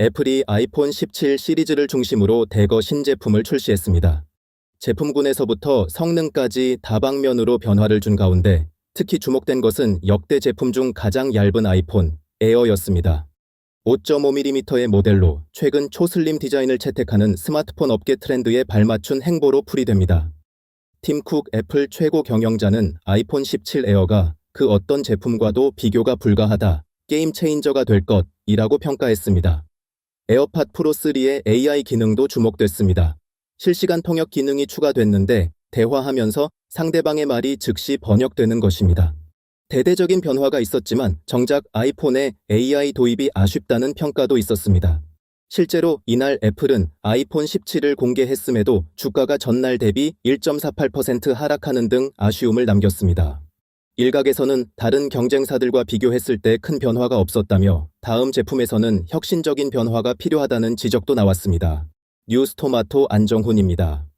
애플이 아이폰 17 시리즈를 중심으로 대거 신제품을 출시했습니다. 제품군에서부터 성능까지 다방면으로 변화를 준 가운데 특히 주목된 것은 역대 제품 중 가장 얇은 아이폰 에어였습니다. 5.5mm의 모델로 최근 초슬림 디자인을 채택하는 스마트폰 업계 트렌드에 발맞춘 행보로 풀이됩니다. 팀쿡 애플 최고 경영자는 아이폰 17 에어가 그 어떤 제품과도 비교가 불가하다, 게임 체인저가 될 것이라고 평가했습니다. 에어팟 프로 3의 AI 기능도 주목됐습니다. 실시간 통역 기능이 추가됐는데 대화하면서 상대방의 말이 즉시 번역되는 것입니다. 대대적인 변화가 있었지만 정작 아이폰에 AI 도입이 아쉽다는 평가도 있었습니다. 실제로 이날 애플은 아이폰 17을 공개했음에도 주가가 전날 대비 1.48% 하락하는 등 아쉬움을 남겼습니다. 일각에서는 다른 경쟁사들과 비교했을 때 큰 변화가 없었다며 다음 제품에서는 혁신적인 변화가 필요하다는 지적도 나왔습니다. 뉴스토마토 안정훈입니다.